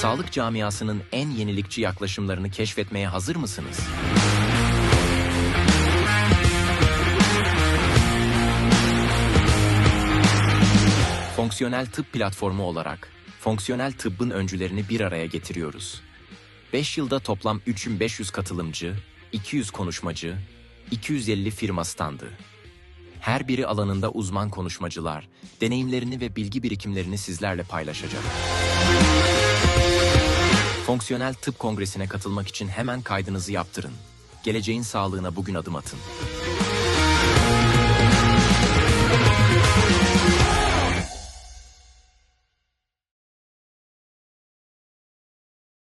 sağlık camiasının en yenilikçi yaklaşımlarını keşfetmeye hazır mısınız? Fonksiyonel tıp platformu olarak fonksiyonel tıbbın öncülerini bir araya getiriyoruz. 5 yılda toplam 3500 katılımcı, 200 konuşmacı, 250 firma standı. Her biri alanında uzman konuşmacılar, deneyimlerini ve bilgi birikimlerini sizlerle paylaşacak. Fonksiyonel Tıp Kongresi'ne katılmak için hemen kaydınızı yaptırın. Geleceğin sağlığına bugün adım atın.